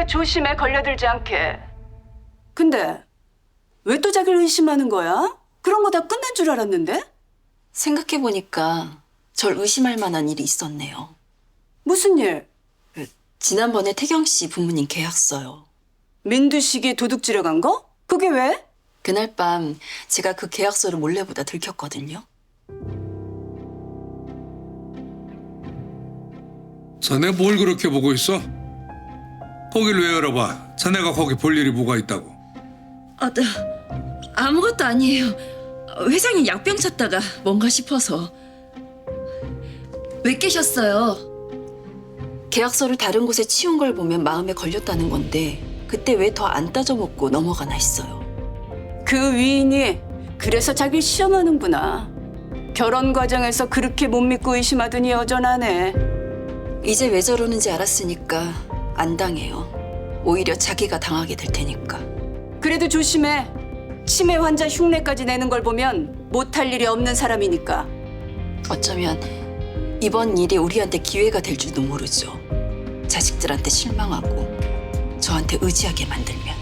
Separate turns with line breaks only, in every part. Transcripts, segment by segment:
그러니까 조심해 걸려들지 않게.
근데 왜 또 자기를 의심하는 거야? 그런 거 다 끝난 줄 알았는데?
생각해보니까 절 의심할 만한 일이 있었네요.
무슨 일?
그, 지난번에 태경 씨 부모님 계약서요.
민두식이 도둑질해 간 거? 그게 왜?
그날 밤 제가 그 계약서를 몰래 보다 들켰거든요.
자네 뭘 그렇게 보고 있어? 거길 왜 열어봐? 자네가 거기 볼 일이 뭐가 있다고?
아, 네. 아무것도 아니에요. 회장님 약병 찾다가 뭔가 싶어서. 왜 깨셨어요?
계약서를 다른 곳에 치운 걸 보면 마음에 걸렸다는 건데 그때 왜 더 안 따져먹고 넘어가나 했어요.
그 위인이 그래서 자기를 시험하는구나. 결혼 과정에서 그렇게 못 믿고 의심하더니 여전하네.
이제 왜 저러는지 알았으니까 안 당해요. 오히려 자기가 당하게 될 테니까.
그래도 조심해. 치매 환자 흉내까지 내는 걸 보면 못할 일이 없는 사람이니까.
어쩌면 이번 일이 우리한테 기회가 될 줄도 모르죠. 자식들한테 실망하고 저한테 의지하게 만들면.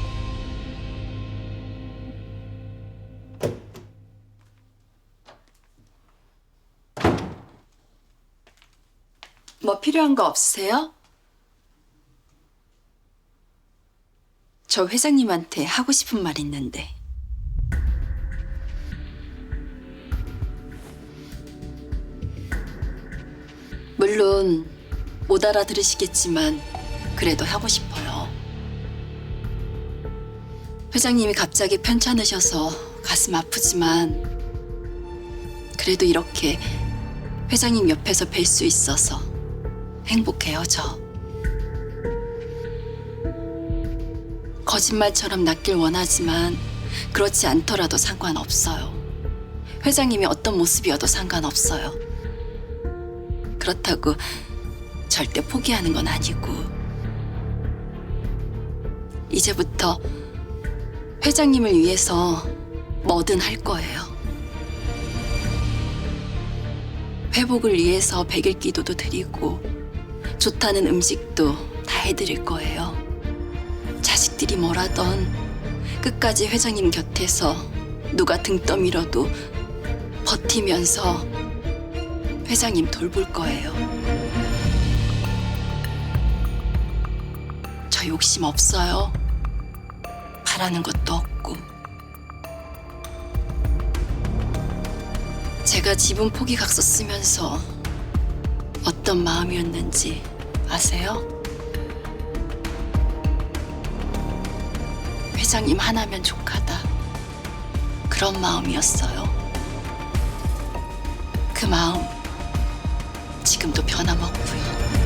뭐 필요한 거 없으세요? 저 회장님한테 하고 싶은 말 있는데. 물론 못 알아들으시겠지만 그래도 하고 싶어요. 회장님이 갑자기 편찮으셔서 가슴 아프지만 그래도 이렇게 회장님 옆에서 뵐 수 있어서 행복해요, 저. 거짓말처럼 낫길 원하지만 그렇지 않더라도 상관없어요. 회장님이 어떤 모습이어도 상관없어요. 그렇다고 절대 포기하는 건 아니고 이제부터 회장님을 위해서 뭐든 할 거예요. 회복을 위해서 백일 기도도 드리고 좋다는 음식도 다 해드릴 거예요. 자식들이 뭐라던 끝까지 회장님 곁에서 누가 등 떠밀어도 버티면서 회장님 돌볼 거예요. 저 욕심 없어요. 바라는 것도 없고. 제가 지분 포기 각서 쓰면서 어떤 마음이었는지 아세요? 회장님 하나면 족하다. 그런 마음이었어요. 그 마음 지금도 변함없고요.